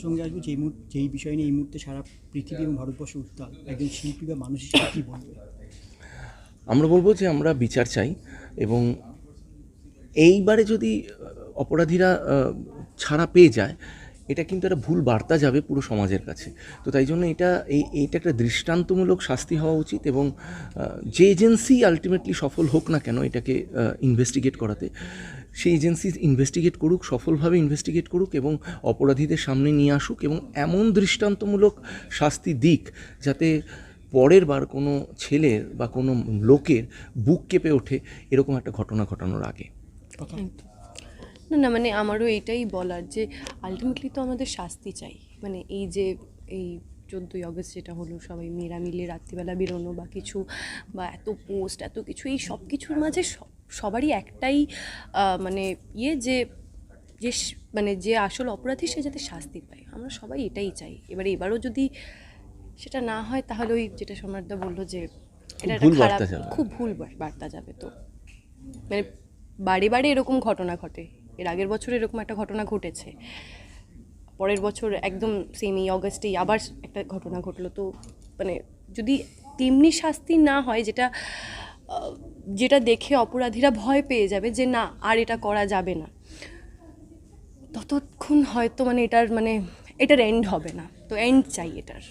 প্রসঙ্গে আসব, যেই যেই বিষয় নিয়ে এই মুহূর্তে সারা পৃথিবী এবং ভারতবর্ষ উত্তাল, একজন শিল্পী বা মানুষ হিসেবে কী বলবে আমরা বলব যে আমরা বিচার চাই এবং এইবারে যদি অপরাধীরা ছাড়া পেয়ে যায়, এটা কিন্তু একটা ভুল বার্তা যাবে পুরো সমাজের কাছে। তো তাই জন্য এটা, এই, এইটা একটা দৃষ্টান্তমূলক শাস্তি হওয়া উচিত এবং যে এজেন্সি আলটিমেটলি সফল হোক না কেন এটাকে ইনভেস্টিগেট করাতে। সেই এজেন্সি ইনভেস্টিগেট করুক, সফলভাবে ইনভেস্টিগেট করুক এবং অপরাধীদের সামনে নিয়ে আসুক এবং এমন দৃষ্টান্তমূলক শাস্তি দিক যাতে পরের বার কোনো ছেলের বা কোনো লোকের বুক কেঁপে ওঠে, এরকম একটা ঘটনা ঘটানোর আগে। না না মানে আমারও এইটাই বলার যে আলটিমেটলি তো আমাদের শাস্তি চাই। মানে এই যে এই চোদ্দোই অগস্ট যেটা হলো, সবাই মেয়েরা মিলে রাত্রিবেলা বেরোনো বা কিছু বা এত পোস্ট এত কিছু, এই সব কিছুর মাঝে সব- সবারই একটাই মানে ইয়ে যে যে মানে যে আসল অপরাধী সে যাতে শাস্তি পায়। আমরা সবাই এটাই চাই। এবারে এবারও যদি সেটা না হয় তাহলে ওই যেটা সম্রাটদা বলল যে এটা একটা খারাপ খুব ভুল বার্তা যাবে তো। মানে বারে বারে এরকম ঘটনা ঘটে। এর আগের বছর এরকম একটা ঘটনা ঘটেছে। পরের বছর একদম সেম এই অগস্টেই আবার একটা ঘটনা ঘটলো। তো মানে যদি তেমনি শাস্তি না হয় যেটা যেটা দেখে অপরাধীরা ভয় পেয়ে যাবে যে না আর এটা করা যাবে না। ততক্ষণ হয়তো মানে এটার মানে এটার এন্ড হবে না। তো এন্ড চাই এটার।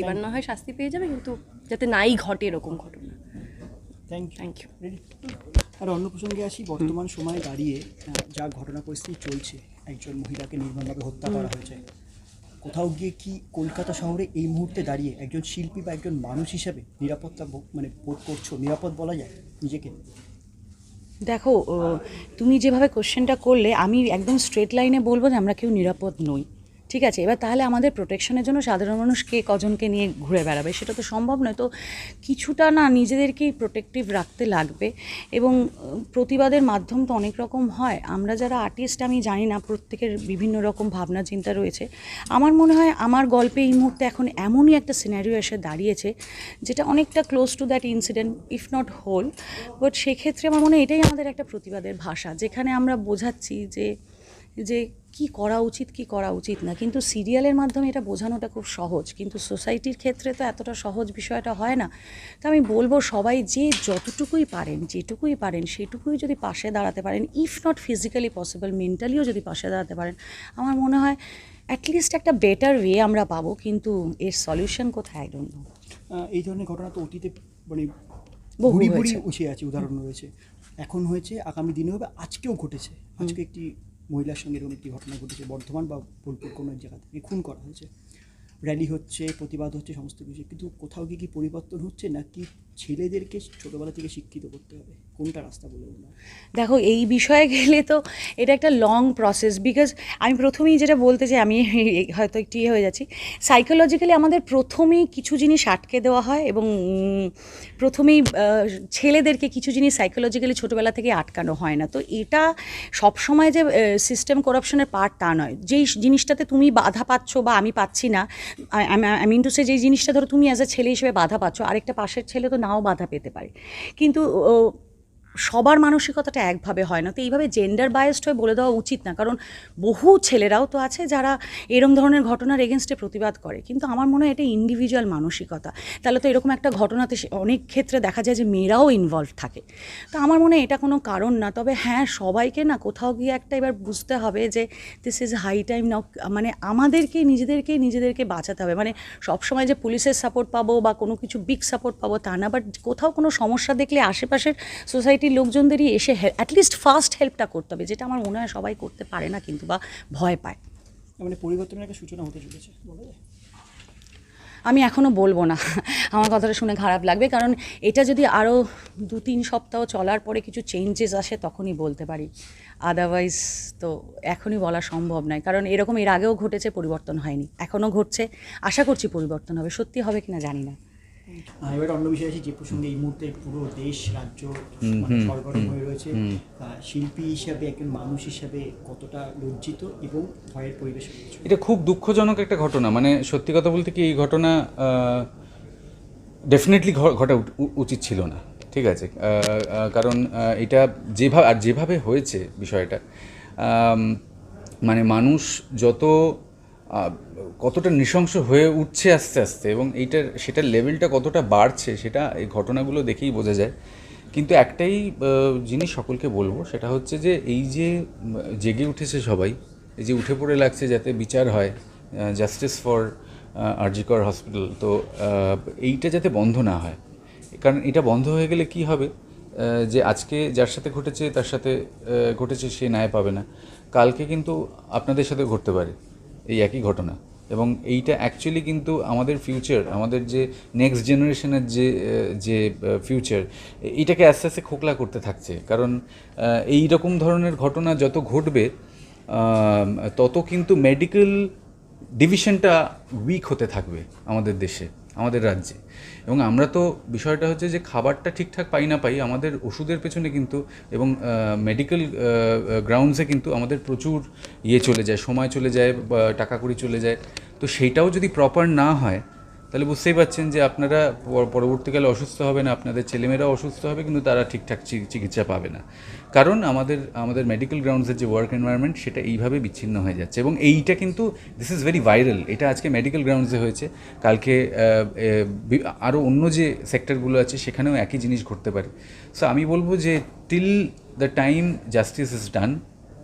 এবার না হয় শাস্তি পেয়ে যাবে কিন্তু যাতে নাই ঘটে এরকম ঘটনা। থ্যাংক ইউ থ্যাংক ইউ আর অন্য প্রসঙ্গে আসি বর্তমান সময়ে দাঁড়িয়ে যা ঘটনা পরিস্থিতি চলছে একজন মহিলাকে নির্মমভাবে হত্যা করা হয়েছে। কোথাও গিয়ে কি কলকাতা শহরে এই মুহূর্তে দাঁড়িয়ে একজন শিল্পী বা একজন মানুষ হিসাবে নিরাপত্তা মানে বোধ করছ, নিরাপদ বলা যায় নিজেকে? দেখো তুমি যেভাবে কোশ্চেনটা করলে, আমি একদম স্ট্রেট লাইনে বলব যে আমরা কেউ নিরাপদ নই। ঠিক আছে, এবার তাহলে আমাদের প্রোটেকশনের জন্য সাধারণ মানুষ কে কজনকে নিয়ে ঘুরে বেড়াবে সেটা তো সম্ভব নয়। তো কিছুটা না নিজেদেরকেই প্রোটেক্টিভ রাখতে লাগবে এবং প্রতিবাদের মাধ্যম তো অনেক রকম হয়। আমরা যারা আর্টিস্ট আমি জানি না, প্রত্যেকের বিভিন্ন রকম ভাবনা, চিন্তা রয়েছে। আমার মনে হয় আমার গল্পে এই মুহূর্তে এখন এমনই একটা সিনারিও এসে দাঁড়িয়েছে যেটা অনেকটা close to that incident if not whole but সেক্ষেত্রে আমার মনে হয় এটাই আমাদের একটা প্রতিবাদের ভাষা, যেখানে আমরা বোঝাচ্ছি যে যে কি করা উচিত কি করা উচিত না। কিন্তু সিরিয়ালের মাধ্যমে এটা বোঝানোটা খুব সহজ। কিন্তু সোসাইটির ক্ষেত্রে তো এতটা সহজ বিষয়টা হয় না। তো আমি বলব সবাই যে যতটুকুই পারেন যেটুকুই পারেন সেটুকুই যদি পাশে দাঁড়াতে পারেন ইফ নট ফিজিক্যালি পসিবল মেন্টালিও যদি পাশে দাঁড়াতে পারেন আমার মনে হয় অ্যাটলিস্ট একটা বেটার ওয়ে আমরা পাবো। কিন্তু এর সলিউশন কোথায়? আই ডোন্ট নো এই ধরনের ঘটনা তো অতীতে মানে বহু আছে উদাহরণ রয়েছে। এখন হয়েছে আগামী দিনে হবে আজকেও ঘটেছে। আজকে একটি মহিলার সঙ্গে এরকম একটি ঘটনা ঘটেছে, বর্ধমান বা বোলপুর কোনো জায়গা থেকে খুন করা হয়েছে। র্যালি হচ্ছে, প্রতিবাদ হচ্ছে, সমস্ত কিছু। কিন্তু কোথাও গিয়ে কি পরিবর্তন হচ্ছে নাকি ছেলেদেরকে ছোটোবেলা থেকে শিক্ষিত করতে হবে? কোনটা রাস্তা বলে হয়? দেখো, এই বিষয়ে গেলে তো এটা একটা লং প্রসেস বিকজ আমি প্রথমেই যেটা বলতে চাই, আমি হয়তো একটু ইয়ে হয়ে যাচ্ছি। সাইকোলজিক্যালি আমাদের প্রথমেই কিছু জিনিস আটকে দেওয়া হয় এবং প্রথমেই ছেলেদেরকে কিছু জিনিস সাইকোলজিক্যালি ছোটোবেলা থেকে আটকানো হয় না। তো এটা সবসময় যে সিস্টেম করাপশনের পার্ট তা নয়। যেই জিনিসটাতে তুমি বাধা পাচ্ছ বা আমি পাচ্ছি না আই মিন টু সে যে জিনিসটা ধরো তুমি অ্যাজ এ ছেলে হিসেবে বাধা পাচ্ছ, আরেকটা পাশের ছেলে তো নাও বাধা পেতে পারে। কিন্তু সবার মানসিকতাটা একভাবে হয় না। তো এইভাবে জেন্ডার বায়াসড হয়ে বলে দেওয়া উচিত না। কারণ বহু ছেলেরাও তো আছে যারা এরম ধরনের ঘটনার এগেনস্টে প্রতিবাদ করে। কিন্তু আমার মনে হয় এটা ইন্ডিভিজুয়াল মানসিকতা। তাহলে তো এরকম একটা ঘটনাতে অনেক ক্ষেত্রে দেখা যায় যে মেয়েরাও ইনভলভ থাকে। তো আমার মনে হয় এটা কোনো কারণ না। তবে হ্যাঁ সবাইকে না কোথাও গিয়ে একটা এবার বুঝতে হবে যে this is high time now মানে আমাদেরকে, নিজেদেরকে নিজেদেরকে বাঁচাতে হবে। মানে সবসময় যে পুলিশের সাপোর্ট পাবো বা কোনো কিছু বিগ সাপোর্ট পাবো তা না। বাট কোথাও কোনো সমস্যা দেখলে আশেপাশের সোসাইটির লোকজনদেরই এসে অ্যাটলিস্ট ফার্স্ট হেল্পটা করতে হবে যেটা আমার মনে হয় সবাই করতে পারে না কিন্তু বা ভয় পায়। মানে পরিবর্তনের একটা সূচনা হতে চলেছে বলা যায়? আমি এখনও বলব না আমার কথাটা শুনে খারাপ লাগবে কারণ এটা যদি আরও দু তিন সপ্তাহ চলার পরে কিছু চেঞ্জেস আসে তখনই বলতে পারি। আদারওয়াইজ তো এখনই বলা সম্ভব নয় কারণ এরকম এর আগেও ঘটেছে পরিবর্তন হয়নি। এখনও ঘটছে আশা করছি পরিবর্তন হবে সত্যি হবে কিনা জানি না। এবার অন্য বিষয় আছে যে প্রসঙ্গে এই মুহূর্তে পুরো দেশ রাজ্য মানে সরগরম হয়ে রয়েছে। শিল্পী হিসাবে একজন মানুষ হিসাবে কতটা লজ্জিত এবং ভয়ের পরিবেশে এটা খুব দুঃখজনক একটা ঘটনা। মানে সত্যি কথা বলতে কি এই ঘটনা ডেফিনেটলি ঘটা উচিত ছিল না। ঠিক আছে? কারণ এটা যেভাবে আর যেভাবে হয়েছে বিষয়টা মানে মানুষ যত কতটা নৃশংস হয়ে উঠছে আস্তে আস্তে এবং এইটার, সেটার লেভেলটা কতটা বাড়ছে সেটা এই ঘটনাগুলো দেখেই বোঝা যায়। কিন্তু একটাই জিনিস সকলকে বলব, সেটা হচ্ছে যে এই যে জেগে উঠেছে সবাই, এই যে উঠে পড়ে লাগছে যাতে বিচার হয় জাস্টিস ফর আরজিকর হসপিটাল তো এইটা যাতে বন্ধ না হয়। কারণ এটা বন্ধ হয়ে গেলে কি হবে? যে আজকে যার সাথে ঘটেছে, তার সাথে ঘটেছে, সে ন্যায় পাবে না। কালকে কিন্তু আপনাদের সাথে ঘটতে পারে। এই একই ঘটনা। এবং এইটা অ্যাকচুয়ালি কিন্তু আমাদের ফিউচার আমাদের যে নেক্সট জেনারেশনের যে যে ফিউচার এইটাকে আস্তে আস্তে খোকলা করতে থাকছে। কারণ এই রকম ধরনের ঘটনা যত ঘটবে তত কিন্তু মেডিকেল ডিভিশনটা উইক হতে থাকবে আমাদের দেশে। আমাদের রাজ্যে। এবং আমরা তো বিষয়টা হচ্ছে যে খাবারটা ঠিকঠাক পাই না পাই, আমাদের ওষুধের পেছনে কিন্তু এবং মেডিকেল গ্রাউন্ডসে কিন্তু আমাদের প্রচুর ইয়ে চলে যায়, সময় চলে যায় টাকা কড়ি চলে যায়। তো সেইটাও যদি প্রপার না হয় তাহলে বুঝতেই পারছেন যে আপনারা পরবর্তীকালে অসুস্থ হবেন আপনাদের ছেলেমেয়েরাও অসুস্থ হবে, কিন্তু তারা ঠিকঠাক চিকিৎসা পাবে না। কারণ আমাদের আমাদের মেডিকেল গ্রাউন্ডসের যে ওয়ার্ক এনভায়রনমেন্ট সেটা এইভাবে বিচ্ছিন্ন হয়ে যাচ্ছে। এবং এইটা কিন্তু দিস ইজ ভেরি ভাইরাল এটা আজকে মেডিকেল গ্রাউন্ডসে হয়েছে। কালকে আরও অন্য যে সেক্টরগুলো আছে, সেখানেও একই জিনিস ঘটতে পারে। সো আমি বলব যে till the time justice is done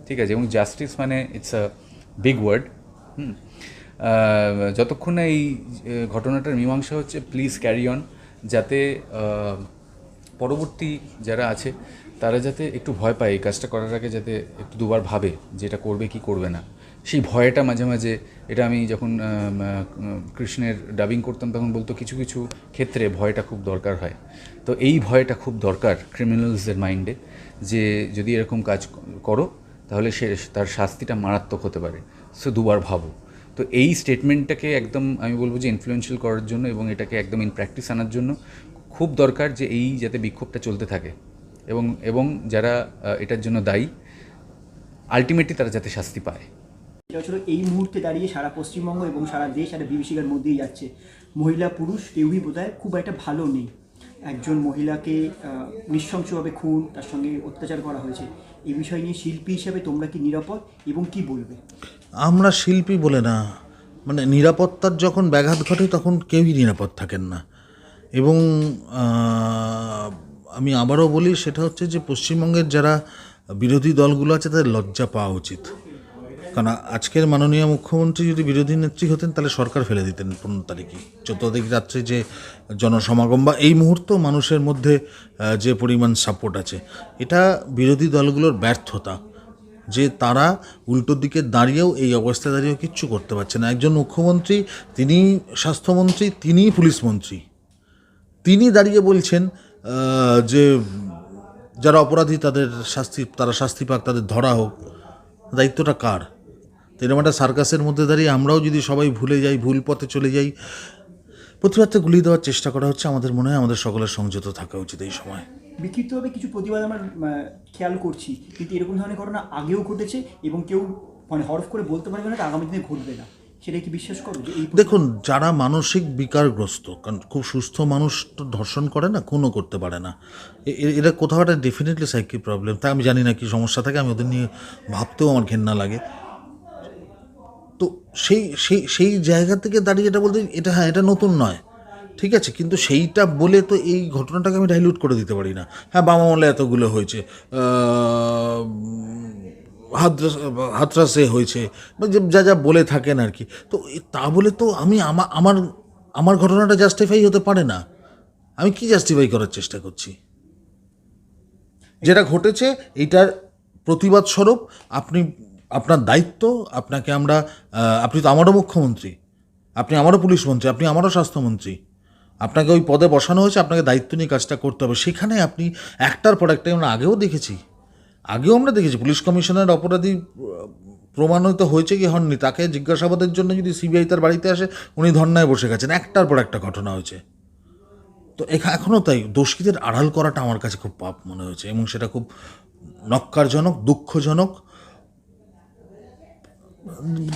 ঠিক আছে? এবং জাস্টিস মানে it's a big word hmm? যতক্ষণ না এই ঘটনাটার মীমাংসা হচ্ছে প্লিজ ক্যারি অন যাতে পরবর্তী যারা আছে, তারা যাতে একটু ভয় পায় এই কাজটা করার আগে, যাতে একটু দুবার ভাবে যে এটা করবে কি করবে না। সেই ভয়টা মাঝে মাঝে, এটা আমি যখন কৃষ্ণের ডাবিং করতাম, তখন বলতো কিছু কিছু ক্ষেত্রে ভয়টা খুব দরকার হয়। তো এই ভয়টা খুব দরকার ক্রিমিনালসদের মাইন্ডে যে যদি এরকম কাজ করো, তাহলে সে, তার শাস্তিটা মারাত্মক হতে পারে। সো দুবার ভাবো তো এই স্টেটমেন্টটাকে একদম আমি বলব যে ইনফ্লুয়েন্সিয়াল করার জন্য এবং এটাকে একদম ইন প্র্যাকটিস আনার জন্য খুব দরকার যে এই যাতে বিক্ষোভটা চলতে থাকে। এবং এবং যারা এটার জন্য দায়ী আলটিমেটলি তারা যাতে শাস্তি পায়। এটা হচ্ছিল এই মুহূর্তে দাঁড়িয়ে সারা পশ্চিমবঙ্গ এবং সারা দেশ একটা বিভীষিকার মধ্যেই যাচ্ছে। মহিলা পুরুষ কেউই বোধহয় খুব একটা ভালো নেই। একজন মহিলাকে নৃশংসভাবে খুন, তার সঙ্গে অত্যাচার করা হয়েছে। এই বিষয় নিয়ে শিল্পী হিসাবে তোমরা কি নিরাপদ এবং কি বলবে? আমরা শিল্পী বলে না। মানে নিরাপত্তার যখন ব্যাঘাত ঘটে, তখন কেউই নিরাপদ থাকেন না। এবং আমি আবারও বলি, সেটা হচ্ছে যে পশ্চিমবঙ্গের যারা বিরোধী দলগুলো আছে, তাদের লজ্জা পাওয়া উচিত। কারণ আজকের মাননীয় মুখ্যমন্ত্রী যদি বিরোধী নেত্রী হতেন, তাহলে সরকার ফেলে দিতেন পনেরো তারিখে। চোদ্দ তারিখ রাত্রে যে জনসমাগম বা এই মুহূর্ত মানুষের মধ্যে যে পরিমাণ সাপোর্ট আছে, এটা বিরোধী দলগুলোর ব্যর্থতা। যে তারা উল্টো দিকে দাঁড়িয়েও এই অবস্থায় দাঁড়িয়েও কিচ্ছু করতে পারছে না। একজন মুখ্যমন্ত্রী, তিনি স্বাস্থ্যমন্ত্রী তিনিই পুলিশ মন্ত্রী। তিনি দাঁড়িয়ে বলছেন যে যারা অপরাধী, তাদের শাস্তি, তারা শাস্তি পাক, তাদের ধরা হোক। দায়িত্বটা কার? এরকম সার্কাসের মধ্যে দাঁড়িয়ে আমরাও যদি সবাই ভুলে যাই, ভুল পথে চলে যাই প্রতিবাদটা গুলিয়ে দেওয়ার চেষ্টা করা হচ্ছে আমাদের মনে হয় আমাদের সকলের সংযত থাকা উচিত এই সময়। বিক্ষিপ্তভাবে কিছু প্রতিবাদ আমরা খেয়াল করছি কিন্তু এরকম ধরনের ঘটনা আগেও ঘটেছে এবং কেউ মানে হরফ করে বলতে পারবে না আগামী দিনে ঘটবে না। সেটা কি বিশ্বাস করো যে দেখুন যারা মানসিক বিকারগ্রস্ত কারণ খুব সুস্থ মানুষ তো ধর্ষণ করে না খুনও করতে পারে না। এরা কোথাও একটা ডেফিনেটলি সাইকিক প্রবলেম তা আমি জানি না কি সমস্যা থাকে আমি ওদের নিয়ে ভাবতেও আমার ঘেন্না লাগে। সেই সেই সেই জায়গা থেকে দাঁড়িয়ে এটা বলতে এটা হ্যাঁ এটা নতুন নয়। ঠিক আছে? কিন্তু সেইটা বলে তো এই ঘটনাটাকে আমি ডাইলিউট করে দিতে পারি না। হ্যাঁ বাম আমলে এতগুলো হয়েছে। হাতরাস হাতরাসে হয়েছে। যে- যা বলে থাকেন আর কি। তো তা বলে তো আমি আমার আমার আমার ঘটনাটা জাস্টিফাই হতে পারে না। আমি কি জাস্টিফাই করার চেষ্টা করছি? যেটা ঘটেছে এইটার প্রতিবাদ স্বরূপ আপনি আপনার দায়িত্ব, আপনাকে আমরা আপনি তো আমারও মুখ্যমন্ত্রী, আপনি আমারও পুলিশ মন্ত্রী, আপনি আমারও স্বাস্থ্যমন্ত্রী। আপনাকে ওই পদে বসানো হয়েছে, আপনাকে দায়িত্ব নিয়ে কাজটা করতে হবে। সেখানে আপনি একটার পর একটা আমরা আগেও দেখেছি, আগেও আমরা দেখেছি, পুলিশ কমিশনার অপরাধী প্রমাণিত হয়েছে কি হননি, তাকে জিজ্ঞাসাবাদের জন্য যদি সিবিআই তার বাড়িতে আসে, উনি ধর্নায় বসে গেছেন। একটার পর একটা ঘটনা হয়েছে। তো এখা এখনও তাই, দোষীদের আড়াল করাটা আমার কাছে খুব পাপ মনে হয়েছে, এবং সেটা খুব নক্কারজনক, দুঃখজনক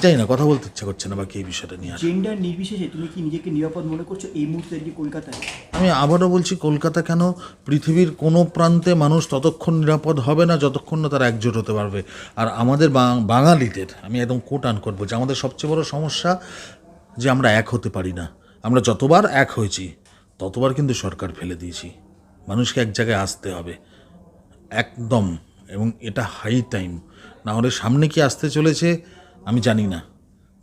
জানি না কথা বলতে ইচ্ছা করছে না বাকি এই বিষয়টা নিয়ে জেন্ডার নির্বিশেষে তুমি কি নিজেকে নিরাপদ মনে করছ? এই মুহূর্তে দাঁড়িয়ে কলকাতায়। আমি আবারও বলছি কলকাতা কেন? পৃথিবীর কোনো প্রান্তে মানুষ ততক্ষণ নিরাপদ হবে না যতক্ষণ না তারা একজোট হতে পারবে। আর আমাদের বাঙালিদের আমি একদম কোট আন করব যে আমাদের সবচেয়ে বড় সমস্যা যে আমরা এক হতে পারি না। আমরা যতবার এক হয়েছি ততবার কিন্তু সরকার ফেলে দিয়েছি। মানুষকে এক জায়গায় আসতে হবে। একদম। এবং এটা হাই টাইম না হলে সামনে কি আসতে চলেছে? আমি জানি না।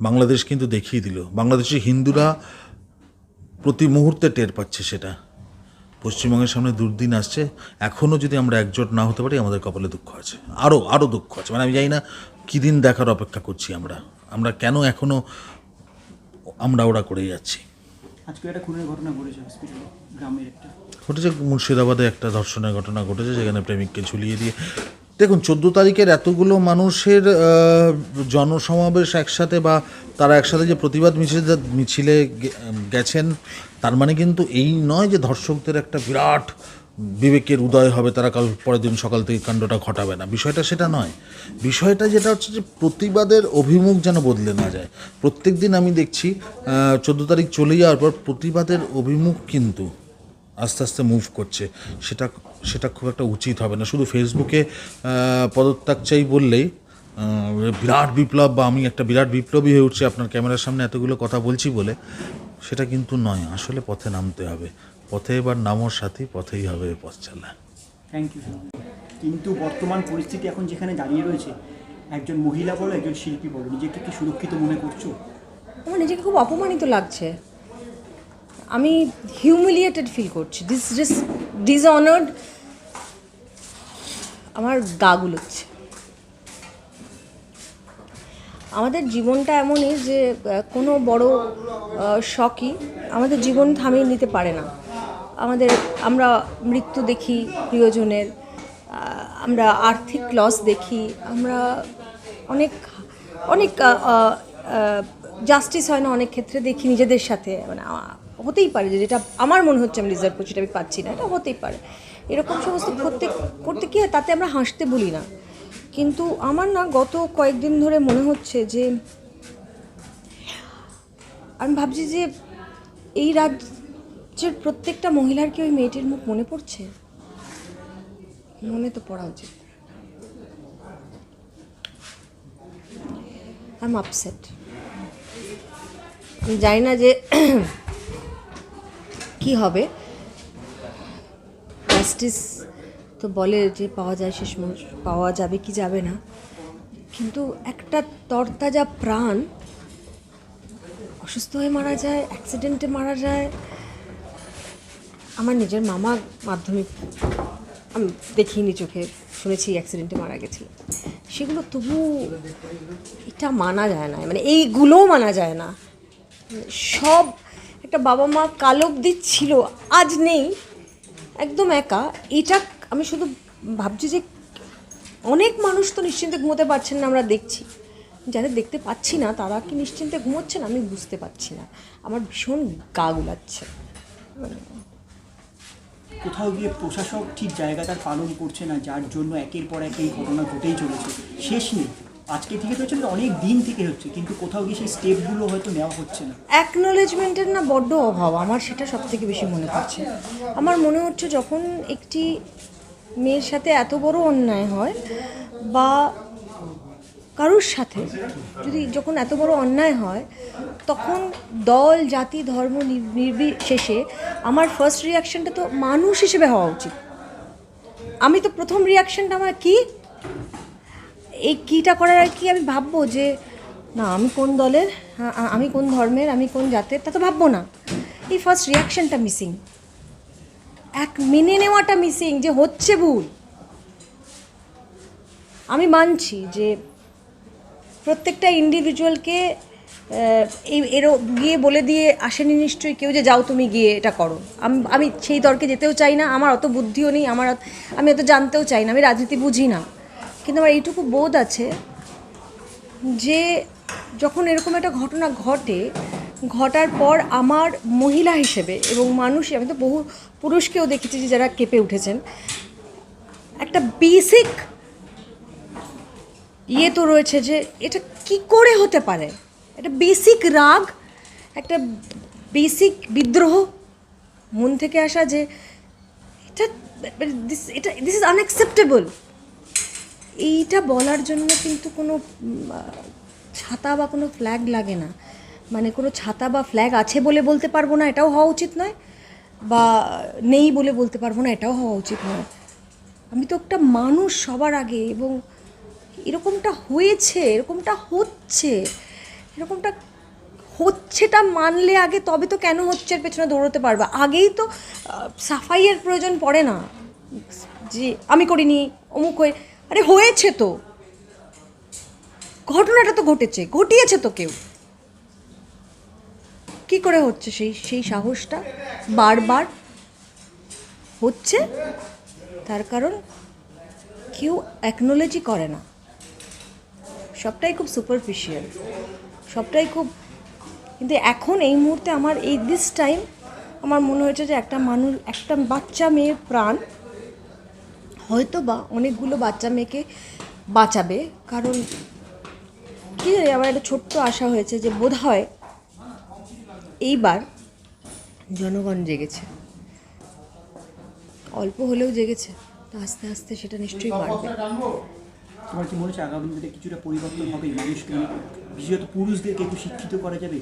বাংলাদেশ কিন্তু দেখিয়ে দিল। বাংলাদেশের হিন্দুরা প্রতি মুহূর্তে টের পাচ্ছে সেটা। পশ্চিমবঙ্গের সামনে দুর্দিন আসছে। এখনও যদি আমরা একজোট না হতে পারি আমাদের কপালে দুঃখ আছে। আরও আরও দুঃখ আছে। মানে আমি জানি না কী দিন দেখার অপেক্ষা করছি আমরা। আমরা কেন এখনও আমরা ওরা করে যাচ্ছি। আজকে একটা খুনের ঘটনা ঘটেছে হসপিটালে গ্রামের একটা। ঘটেছে মুর্শিদাবাদে একটা ধর্ষণের ঘটনা ঘটেছে যেখানে প্রেমিককে ঝুলিয়ে দিয়ে দেখুন, চোদ্দ তারিখের এতগুলো মানুষের জনসমাবেশ একসাথে বা তারা একসাথে যে প্রতিবাদ মিছিলে মিছিলে গেছেন, তার মানে কিন্তু এই নয় যে ধর্ষকদের একটা বিরাট বিবেকের উদয় হবে, তারা কাল পরের দিন সকাল থেকে কাণ্ডটা ঘটাবে না। বিষয়টা সেটা নয়। বিষয়টা যেটা হচ্ছে যে প্রতিবাদের অভিমুখ যেন বদলে না যায়। প্রত্যেক দিন আমি দেখছি চোদ্দ তারিখ চলে যাওয়ার পর প্রতিবাদের অভিমুখ কিন্তু আস্তে আস্তে মুভ করছে। সেটা সেটা খুব একটা উচিত হবে না। শুধু ফেসবুকে পদত্যাগ চাই বললেই বিরাট বিপ্লব বা আমি একটা বিরাট বিপ্লবী হয়ে উঠছি আপনার ক্যামেরার সামনে এতগুলো কথা বলছি বলে সেটা কিন্তু নয়। আসলে পথে নামতে হবে। পথে এবার নামোর সাথে পথেই হবে এ পথ চালা। থ্যাংক ইউ কিন্তু বর্তমান পরিস্থিতি এখন যেখানে দাঁড়িয়ে রয়েছে একজন মহিলা বলো একজন শিল্পী বলো নিজেকে কি সুরক্ষিত মনে করছ? আমার নিজেকে খুব অপমানিত লাগছে। আমি হিউমিলিয়েটেড ফিল করছি ডিস ডিস ডিসঅনার্ড আমার গা গুলোচ্ছে আমাদের জীবনটা এমনই যে কোনো বড় শখই আমাদের জীবন থামিয়ে নিতে পারে না। আমাদের, আমরা মৃত্যু দেখি প্রিয়জনের আমরা আর্থিক লস দেখি, আমরা অনেক অনেক জাস্টিস হয় না অনেক ক্ষেত্রে দেখি নিজেদের সাথে। মানে হতেই পারে যে যেটা আমার মনে হচ্ছে আমি রিজার্ভ করছি এটা আমি পাচ্ছি না, এটা হতেই পারে। এরকম সমস্ত করতে করতে কি হয়, তাতে আমরা হাসতে বলি না। কিন্তু আমার না গত কয়েকদিন ধরে মনে হচ্ছে যে, আমি ভাবছি যে এই রাজ্যের প্রত্যেকটা মহিলার কি ওই মেয়েটির মুখ মনে পড়ছে? মনে তো পড়া উচিত। আই এম আপসেট আমি জানি না যে কি হবে? জাস্টিস তো বলে যে পাওয়া যায়, শেষ পাওয়া যাবে কি যাবে না। কিন্তু একটা তরতাজা প্রাণ অসুস্থ হয়ে মারা যায় অ্যাক্সিডেন্টে মারা যায়। আমার নিজের মামা মাধ্যমিক আমি দেখিনি, চোখে শুনেছি অ্যাক্সিডেন্টে মারা গেছিল। সেগুলো তবু এটা মানা যায় না। মানে এইগুলোও মানা যায় না। সব একটা বাবা মা কালব ছিল, আজ নেই। একদম একা। এটা আমি শুধু ভাবছি যে অনেক মানুষ তো নিশ্চিন্তে ঘুমোতে পারছেন না, আমরা দেখছি। যাদের দেখতে পাচ্ছি না, তারা কি নিশ্চিন্তে ঘুমোচ্ছেন? আমি বুঝতে পারছি না। আমার ভীষণ গা গুলাচ্ছে। কোথাও গিয়ে প্রশাসক ঠিক জায়গাটা পালন করছে না, যার জন্য একের পর এক এই ঘটনা ঘটেই চলেছে। শেষ নেই। আজকে থেকে তো হচ্ছে অনেক দিন থেকে হচ্ছে, কিন্তু কোথাও গিয়ে সেই স্টেপগুলো হয়তো নেওয়া হচ্ছে না। অ্যাকনোলেজমেন্টের না বড্ড অভাব, আমার সেটা সব থেকে বেশি মনে পড়ছে। আমার মনে হচ্ছে যখন একটি মেয়ের সাথে এত বড় অন্যায় হয় বা কারোর সাথে, যদি যখন এত বড় অন্যায় হয়, তখন দল, জাতি, ধর্ম নির- নির্বিশেষে আমার ফার্স্ট রিয়াকশনটা তো মানুষ হিসেবে হওয়া উচিত। আমি তো প্রথম রিয়াকশনটা আমার কি? এই কীটা করার আর কি আমি ভাববো যে, না, আমি কোন দলের আমি কোন ধর্মের, আমি কোন জাতের, তা তো ভাববো না। এই ফার্স্ট রিয়াকশনটা মিসিং এক মেনে নেওয়াটা মিসিং যে হচ্ছে ভুল। আমি মানছি যে প্রত্যেকটা ইন্ডিভিজুয়ালকে এই, এরও গিয়ে বলে দিয়ে আসেনি নিশ্চয়ই কেউ যে, যাও তুমি গিয়ে এটা করো। আমি আমি সেই তর্কে যেতেও চাই না, আমার অত বুদ্ধিও নেই, আমার আমি অত জানতেও চাই না, আমি রাজনীতি বুঝি না। কিন্তু আমার এইটুকু বোধ আছে যে যখন এরকম একটা ঘটনা ঘটে, ঘটার পর আমার মহিলা হিসেবে এবং মানুষ, আমি তো বহু পুরুষকেও দেখেছি যে যারা কেঁপে উঠেছেন, একটা বেসিক ইয়ে তো রয়েছে যে এটা কি করে হতে পারে? এটা বেসিক রাগ, একটা বেসিক বিদ্রোহ মন থেকে আসা যে এটা, this- এটা দিস ইজ আনএক্সেপ্টেবল এইটা বলার জন্য কিন্তু কোনো ছাতা বা কোনো ফ্ল্যাগ লাগে না। মানে কোনো ছাতা বা ফ্ল্যাগ আছে বলে বলতে পারব না, এটাও হওয়া উচিত নয়। বা নেই বলে বলতে পারব না, এটাও হওয়া উচিত নয়। আমি তো একটা মানুষ সবার আগে এবং এরকমটা হয়েছে, এরকমটা হচ্ছে, এরকমটা হচ্ছেটা মানলে আগে তবে তো কেন হচ্ছে এর পেছনে দৌড়তে পারবে? আগেই তো সাফাইয়ের প্রয়োজন পড়ে না। যে আমি করিনি, অমুক হয়ে আরে হয়েছে তো। ঘটনাটা তো ঘটেছে, ঘটিয়েছে তো কেউ। কি করে হচ্ছে সেই সেই সাহসটা? বারবার হচ্ছে? তার কারণ কেউ অ্যাকনোলজি করে না। সবটাই খুব সুপারফিশিয়াল সবটাই খুব কিন্তু এখন এই মুহূর্তে আমার, এই দিস টাইম আমার মনে হয়েছে যে একটা মানুষ, একটা বাচ্চা মেয়ের প্রাণ হয়তো বা অনেকগুলো বাচ্চা মেয়েকে বাঁচাবে, কারণ কী জানি, আমার একটা ছোট্ট আশা হয়েছে যে বোধ হয় এইবার জনগণ জেগেছে। অল্প হলেও জেগেছে আস্তে আস্তে সেটা নিশ্চয়ই বাড়বে। তোমার কি মনে হচ্ছে আগামী দিনে কিছুটা পরিবর্তন হবে? মানুষকে বিশেষত পুরুষদেরকে একটু শিক্ষিত করা যাবে?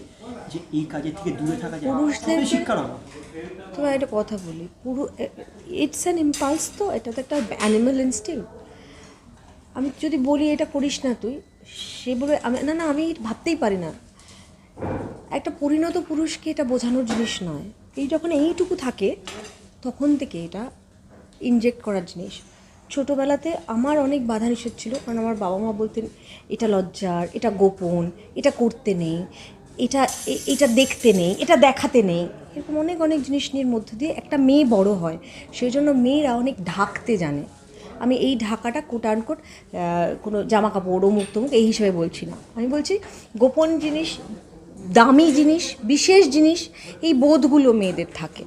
যে এই কাজের থেকে দূরে থাকা যায়? পুরুষদেরকে- শিক্ষার অভাব। তোমার একটা কথা বলি। পুরো ইটস অ্যান ইম্পালস তো এটা তো একটা অ্যানিমাল ইনস্টিং আমি যদি বলি এটা করিস না তুই সে বলে আমি না না আমি ভাবতেই পারি না। একটা পরিণত পুরুষকে এটা বোঝানোর জিনিস নয়। এই যখন এইটুকু থাকে তখন থেকে এটা ইনজেক্ট করার জিনিস। ছোটোবেলাতে আমার অনেক বাধা নিষেধ ছিল, কারণ আমার বাবা মা বলতেন, এটা লজ্জার, এটা গোপন, এটা করতে নেই, এটা এটা দেখতে নেই, এটা দেখাতে নেই। এরকম অনেক অনেক জিনিস নিয়ে মধ্য দিয়ে একটা মেয়ে বড় হয়, সেই জন্য মেয়েরা অনেক ঢাকতে জানে। আমি এই ঢাকাটা কোট আনকোট কোনো জামা কাপড় অমুক তমুক, এই হিসেবে বলছি না। আমি বলছি, গোপন জিনিস, দামি জিনিস, বিশেষ জিনিস, এই বোধগুলো মেয়েদের থাকে।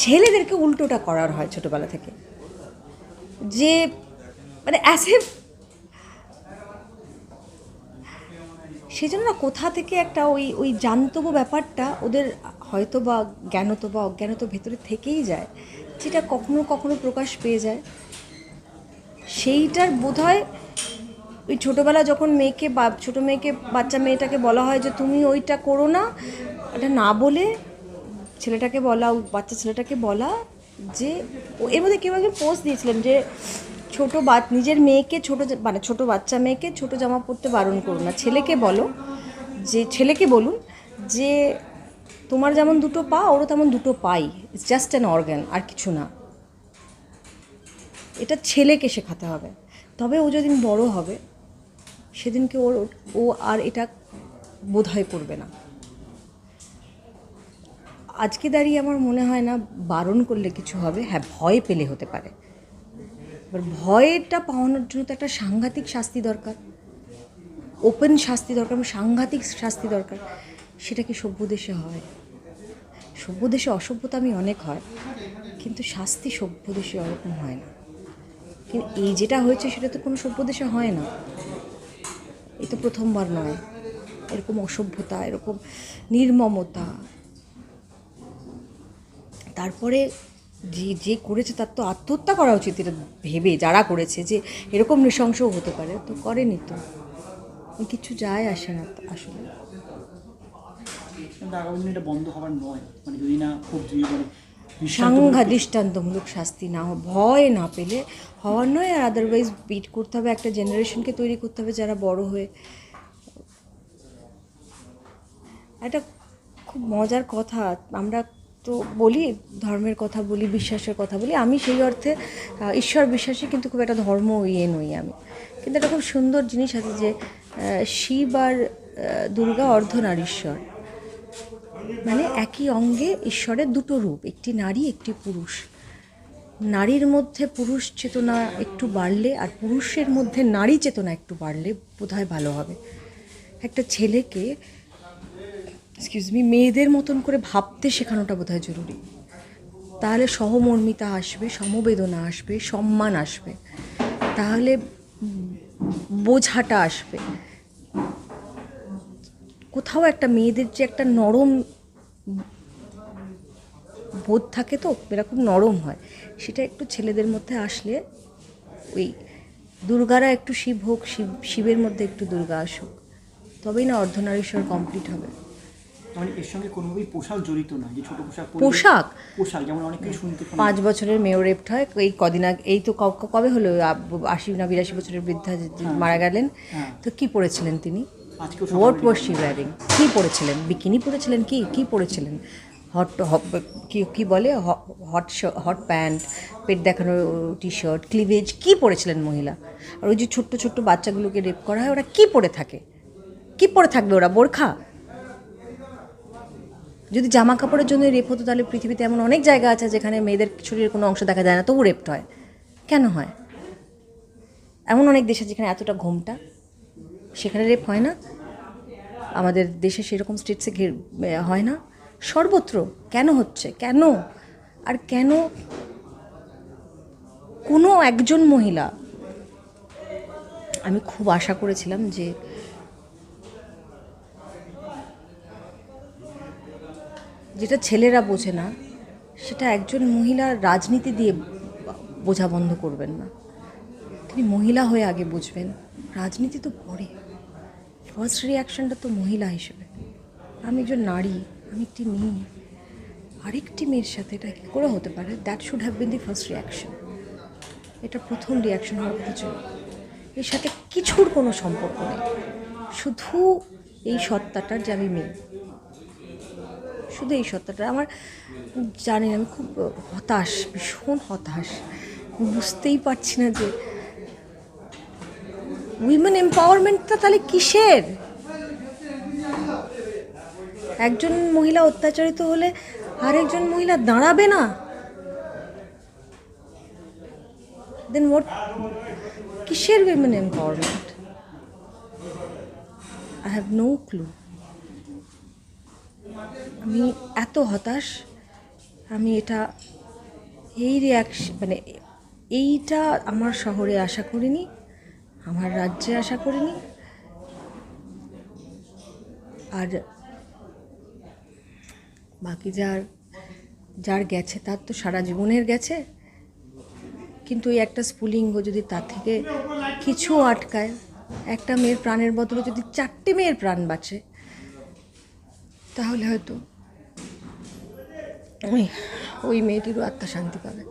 ছেলেদেরকে উল্টোটা করার হয় ছোটোবেলা থেকে। যে মানে অ্যাজ এ সেজন্য না কোথা থেকে একটা ওই ওই জানতব ব্যাপারটা ওদের হয়তো বা জ্ঞানত বা অজ্ঞানত ভেতরে থেকেই যায়, যেটা কখনো কখনো প্রকাশ পেয়ে যায়। সেইটার বোধ হয় ওই ছোটোবেলা যখন মেয়েকে বা, ছোটো মেয়েকে, বাচ্চা মেয়েটাকে বলা হয় যে তুমি ওইটা করো না এটা না বলে ছেলেটাকে বলা, বাচ্চা ছেলেটাকে বলা যে এর মধ্যে কেউ একজন পোস্ট দিয়েছিলেন যে ছোটো বা নিজের মেয়েকে ছোটো মানে ছোটো বাচ্চা মেয়েকে ছোটো জামা পরতে বারণ করুন না। ছেলেকে বলো, যে ছেলেকে বলুন যে তোমার যেমন দুটো পা, ওরও তেমন দুটো পাই। ইটস জাস্ট অ্যান অর্গ্যান আর কিছু না। এটা ছেলেকে শেখাতে হবে। তবে ও যেদিন বড় হবে, সেদিনকে ওর, ও আর এটা বোধহয় করবে না। আজকে দাঁড়িয়ে আমার মনে হয় না বারণ করলে কিছু হবে। হ্যাঁ ভয় পেলে হতে পারে। এবার ভয়টা পাওয়ানোর জন্য তো একটা সাংঘাতিক শাস্তি দরকার। ওপেন শাস্তি দরকার সাংঘাতিক শাস্তি দরকার। সেটা কি সভ্য দেশে হয়? সভ্য দেশে অসভ্যতা আমি অনেক হয়, কিন্তু শাস্তি সভ্য দেশে ওরকম হয় না। কিন্তু এই যেটা হয়েছে সেটা তো কোনো সভ্য দেশে হয় না। এই তো প্রথমবার নয়। এরকম অসভ্যতা, এরকম নির্মমতা তারপরে যে যে করেছে তার তো আত্মহত্যা করা উচিত এটা ভেবে যারা করেছে যে এরকম নৃশংসও হতে পারে তো করেনি তো। কিছু যায় আসে না আসলে। কিন্তু এটা বন্ধ হবার নয়। মানে যদি না খুব দ্রুত মানে সাংঘা দৃষ্টান্তমূলক শাস্তি না ভয় না পেলে হওয়ার নয় আর আদারওয়াইজ বিট করতে হবে একটা জেনারেশনকে তৈরি করতে হবে যারা বড় হয়ে। একটা খুব মজার কথা আমরা তো বলি, ধর্মের কথা বলি, বিশ্বাসের কথা বলি, আমি সেই অর্থে ঈশ্বর বিশ্বাসী কিন্তু খুব একটা ধর্ম ইয়ে নই আমি। কিন্তু একটা খুব সুন্দর জিনিস আছে যে শিব আর দুর্গা অর্ধনারীশ্বর মানে একই অঙ্গে ঈশ্বরের দুটো রূপ, একটি নারী, একটি পুরুষ। নারীর মধ্যে পুরুষ চেতনা একটু বাড়লে আর পুরুষের মধ্যে নারী চেতনা একটু বাড়লে বোধহয় ভালো হবে। একটা ছেলেকে এক্সকিউজ মি মেয়েদের মতন করে ভাবতে শেখানোটা বোধহয় জরুরি। তাহলে সহমর্মিতা আসবে, সমবেদনা আসবে, সম্মান আসবে। তাহলে বোঝাটা আসবে। কোথাও একটা মেয়েদের যে একটা নরম বোধ থাকে তো এরা খুব নরম হয়, সেটা একটু ছেলেদের মধ্যে আসলে ওই দুর্গারা একটু শিব হোক, শিব, শিবের মধ্যে একটু দুর্গা আসুক, তবেই না অর্ধনারীশ্বর কমপ্লিট হবে। মানে এর সঙ্গে কোনোভাবেই পোশাক জড়িত না যে ছোট পোশাক পোশাক? পোশাক যেমন অনেকেই শুনতে পাঁচ বছরের মেয়র রেপ্ট হয় এই কদিন আগে এই তো কবে হলো? আশি না বিরাশি বছরের বৃদ্ধা যে- যে মারা গেলেন হ্যাঁ। তো কি পড়েছিলেন তিনি? হোয়াট ওয়াজ শি ওয়ারিং কি পড়েছিলেন? বিকিনি পড়েছিলেন কি? কি পড়েছিলেন? হট কি কি বলে? হট হট প্যান্ট পেট দেখানো টি শার্ট ক্লিভেজ কি পড়েছিলেন মহিলা? আর ওই যে ছোট্ট ছোট্ট বাচ্চাগুলোকে রেপ করা হয় ওরা কি পড়ে থাকে? কি পড়ে থাকবে ওরা? বোরখা? যদি জামা কাপড়ের জন্য রেপ হতো, তাহলে পৃথিবীতে এমন অনেক জায়গা আছে যেখানে মেয়েদের শরীরের কোনো অংশ দেখা যায় না। তবু রেপড হয়। কেন হয়? এমন অনেক দেশ যেখানে এতটা ঘোমটা। সেখানে রেপ হয় না। আমাদের দেশে সেরকম স্টেটসে ঘের হয় না। সর্বত্র। কেন হচ্ছে? কেন? আর কেন কোনো একজন মহিলা, আমি খুব আশা করেছিলাম যে যেটা ছেলেরা বোঝে না, সেটা একজন মহিলা রাজনীতি দিয়ে বোঝা বন্ধ করবেন না। তিনি মহিলা হয়ে আগে বুঝবেন, রাজনীতি তো পরে। ফার্স্ট রিয়াকশনটা তো মহিলা হিসেবে। আমি একজন নারী, আমি একটি মেয়ে, আরেকটি মেয়ের সাথে এটা কী করে হতে পারে? That should have been the first reaction এটা প্রথম রিয়াকশন হওয়ার কথা ছিল এর সাথে কিছুর কোনো সম্পর্ক নেই। শুধু এই সত্তাটার যে আমি মেয়ে। শুধু এই সত্তাটা আমার জানি আমি খুব হতাশ, ভীষণ হতাশ। বুঝতেই পারছি না যে উইমেন এম্পাওয়ারমেন্টটা তাহলে কিসের? একজন মহিলা অত্যাচারিত হলে আরেকজন মহিলা দাঁড়াবে না? দেন হোয়াট কিসের women empowerment I have no clue আমি এত হতাশ, আমি এটা, এই রিয়াকশন মানে এইটা আমার শহরে আশা করিনি, আমার রাজ্যে আশা করিনি। আর বাকি যার যার গেছে তার তো সারা জীবনের গেছে। কিন্তু এই একটা স্ফুলিঙ্গ যদি তার থেকে কিছু আটকায়, একটা মেয়ের প্রাণের বদলে যদি চারটে মেয়ের প্রাণ বাঁচে তাহলে হয়তো ওই ওই মেয়েটিরও আত্মা শান্তি পাবে।